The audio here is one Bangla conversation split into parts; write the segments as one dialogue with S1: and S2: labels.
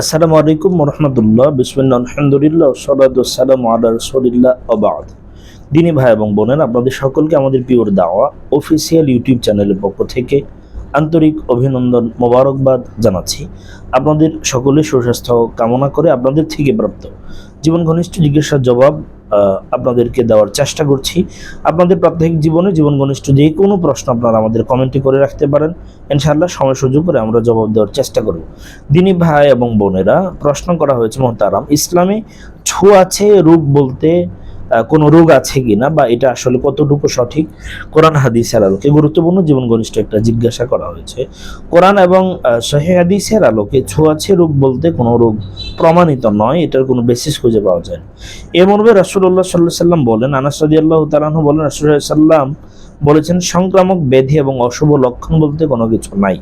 S1: আসসালামু আলাইকুম রহমতুল্লাহ। বিসমিল্লা আলহামদুলিল্লাহ সালাম আল্লাহ রসুলিল্লাহ আবাদ দিনী ভাই এবং বোনেন আপনাদের সকলকে আমাদের পিওর দাওয়া অফিসিয়াল ইউটিউব চ্যানেলের পক্ষ থেকে আন্তরিক অভিনন্দন মোবারকবাদ জানাচ্ছি। আপনাদের সকলের সুস্বাস্থ্য কামনা করে আপনাদের থেকে প্রাপ্ত। জীবন ঘনিষ্ঠ জিজ্ঞাসার জবাব আপনাদেরকে দেওয়ার চেষ্টা করছি। আপনাদের প্রাত্যহিক জীবনে, জীবন ঘনিষ্ঠ যে কোনো প্রশ্ন আপনারা আমাদের কমেন্টে করে রাখতে পারেন। ইনশাআল্লাহ সময় সুযোগ করে আমরা জবাব দেওয়ার চেষ্টা করব। দিনী ভাই এবং বোনেরা, প্রশ্ন করা হয়েছে, মোহতারাম, ইসলামে ছোঁয়াছে রূপ বলতে কোনো রোগ আছে কিনা বা এটা আসলে কতটুকু সঠিক? কোরআন হাদিসের আলোকে গুরুত্বপূর্ণ জীবন ঘনিষ্ঠ একটা জিজ্ঞাসা করা হয়েছে। কোরআন এবং সহি হাদিসের আলোকে ছোঁয়াছে রোগ বলতে কোনো রোগ প্রমাণিত নয়, এটার কোনো বেসিস খুঁজে পাওয়া যায় না এ মর্মে রাসুল্লাহ সাল্লাহ সাল্লাম বলেন, আনাস রাদি আল্লাহ তালাহ বলেন রাসুল্লাহ সাল্লাম বলেছেন, সংক্রামক ব্যাধি এবং অশুভ লক্ষণ বলতে কোনো কিছু নাই।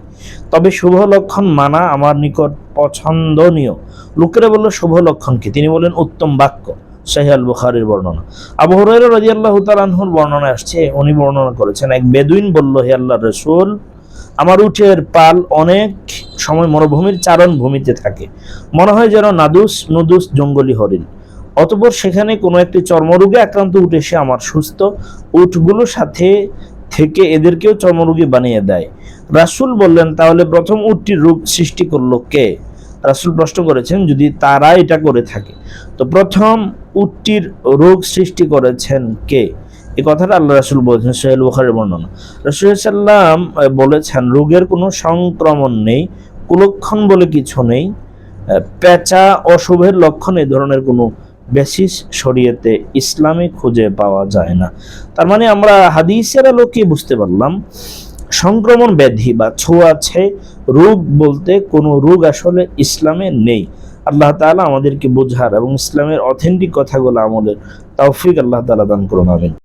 S1: তবে শুভ লক্ষণ মানা আমার নিকট পছন্দনীয়। লোকেরা বলল, শুভ লক্ষণ কি? তিনি বলেন, উত্তম বাক্য। শাহিয়াল বুখারির বর্ণনা। আবু হুরাইরা রাদিয়াল্লাহু তাআলার বর্ণনা আসছে, উনি বর্ণনা করেছেন, এক বেদুইন বলল, হে আল্লাহর রাসূল, আমার উটের পাল অনেক সময় মরুভূমির চারণ ভূমিতে থাকে। মনে হয় যেন নাদুস নুদুস জঙ্গলি হরিণ। অতপর সেখানে কোনো একটি চর্মরোগে আক্রান্ত উঠে সে আমার সুস্থ উটগুলোর সাথে থেকে এদেরকেও চর্মরোগী বানিয়ে দেয়। রাসূল বললেন, তাহলে প্রথম উটটির রোগ সৃষ্টি করল কে? রাসূল প্রশ্ন করেছেন যদি তারা এটা করে থাকে। তো প্রথম উটটির রোগ সৃষ্টি করেছেন কে? এই কথাটা আল্লাহ রাসুল বলেছেন সোহেল বুখারের বর্ণনা। রাসূল সাল্লাম বলেছেন, রোগের কোনো সংক্রমণ নেই, কুলক্ষণ বলে কিছু নেই পেঁচা অশুভের লক্ষণ এই ধরনের কোনো বেসিস শরীয়তে ইসলামে খুঁজে পাওয়া যায় না। তার মানে আমরা হাদিসের আলোকে বুঝতে পারলাম সংক্রমণ ব্যাধি বা ছোঁয়াছে রোগ বলতে কোনো রোগ আসলে ইসলামে নেই। আল্লাহ তালা আমাদেরকে বোঝার এবং ইসলামের অথেন্টিক কথাগুলো আমাদের তৌফিক আল্লাহ তালা দান করুন, আমিন।